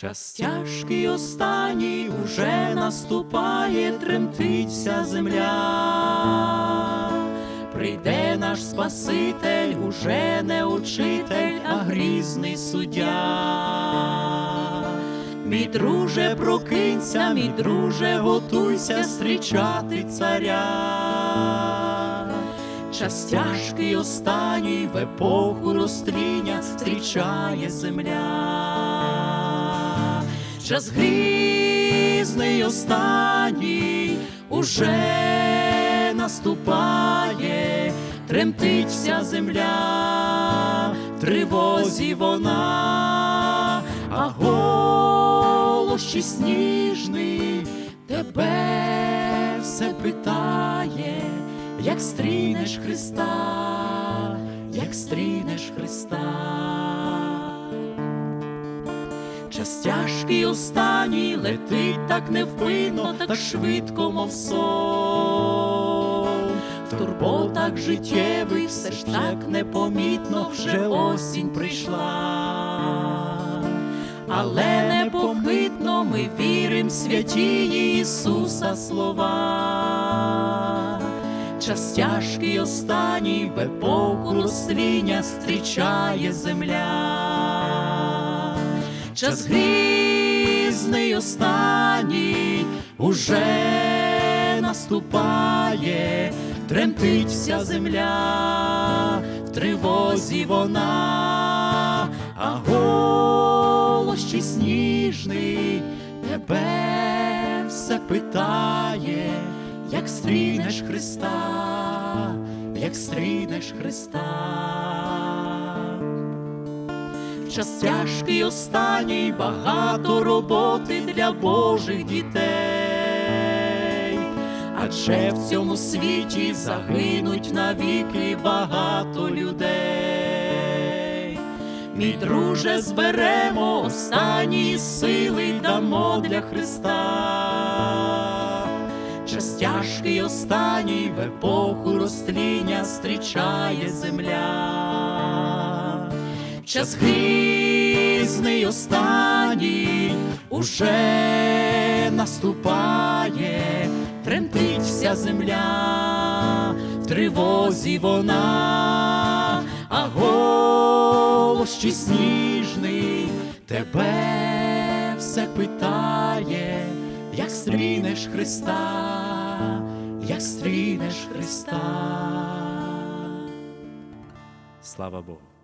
Час тяжкий останній уже наступає, тремтить вся земля. Прийде наш Спаситель, уже не учитель, а грізний суддя. Мій друже, прокинься, мій друже, готуйся зустрічати царя. Час тяжкий останній в епоху розстріння зустрічає земля. Час грізний останній уже наступає, тремтить вся земля, тривозі вона, а голос сніжний тебе все питає, як стрінеш Христа, як стрінеш Христа. Час тяжкий останній летить так невпинно, так швидко, мов сон. Турботах життєвих все ж так непомітно, вже осінь прийшла. Але непохитно ми вірим в святі Ісуса слова. Час тяжкий останній в епоху розсління зустрічає земля. Час грізний останній уже наступає, тремтить вся земля, в тривозі вона, а голос ще сніжний тебе все питає, як стрінеш Христа, як стрінеш Христа. Час тяжкий останній, багато роботи для Божих дітей, адже в цьому світі загинуть навіки багато людей. Мій друже, зберемо останні сили, дамо для Христа. Час тяжкий останній в епоху розтління зустрічає земля. Час грізний останній уже наступає, тремтить вся земля, в тривозі вона, а голос чи сніжний тебе все питає, як стрінеш Христа, як стрінеш Христа. Слава Богу.